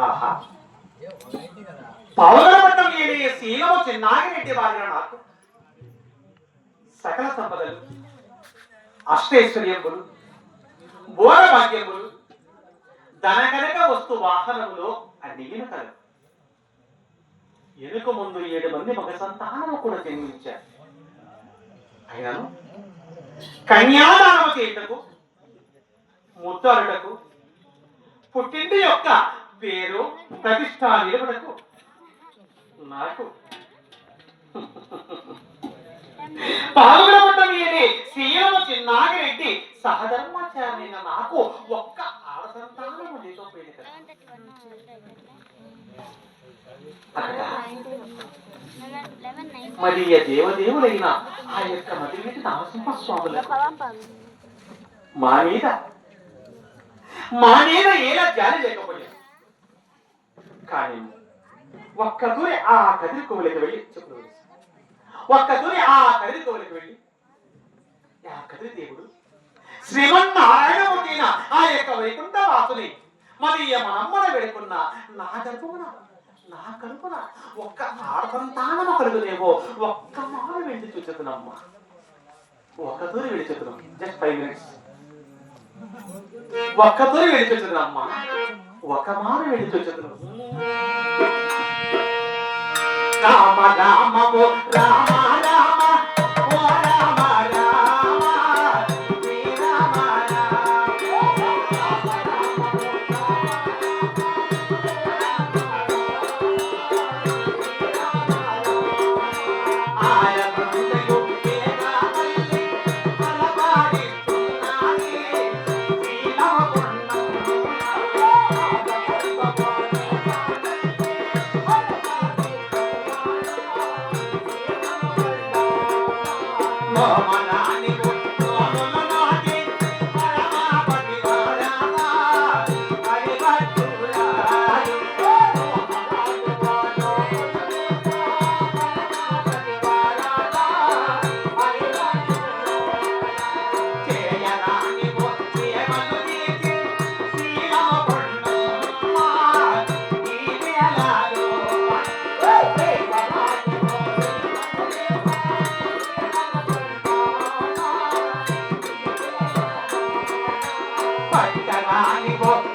ఆహా. పౌరవటం ఏడే శీలము చిన్నాగిరెడ్డి వారిన నాకు. సకల సంపదలు అష్టైశ్వర్యములు బోర భాగ్యములు ధనకనక వస్తు వాహనములు అడిగిన కలవు. ఎనుక ముందు ఏడు మంది మగ సంతానము కూడా జన్మించారు. అయినను? కన్యాదానము చేయుటకు ముద్దరుటకు పుట్టింటి యొక్క పేరు ప్రతిష్ట నిలబడకు నాకు. పాల్గొనబడ్డం శ్రీరామ చిన్నాగిరెడ్డి సహధర్మాచార్య నాకు ఒక్క ఆడ సంతానము లేకపోయింది కదా. మరి దేవదేవులైన ఆ యొక్క మదివిటి నరసింహస్వాములకు. మా మీద మా మీద ఏలా జాలి లేకపోయింది కానీ ఒక్క దూరి ఆ కదిరి కోవలికి వెళ్ళి చెప్పులు వేసి. ఒక్క దూరి ఆ కదిరి కోవలికి వెళ్ళి. ఆ కదిరి దేవుడు శ్రీమన్నారాయణమూర్తిన ఆ యొక్క వైకుంఠ వాసుని మరి మనమ్మన వేడుకున్న నా గర్భమున నా కడుపున ఒక్క ఆడసంతానము కలుగునేమో ఒక్క మాట వెళ్ళి చూచుతున్నామ్మా ఒక్క దూరి వెళ్ళి చూస్తున్నాం జస్ట్ ఫైవ్ మినిట్స్ ఒక్క తూరి వెళ్ళి చూచుతున్నామ్మా ఒక మారు వెళ్ళి చదువు Rama Rama Oh, my nanny.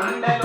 கொண்ட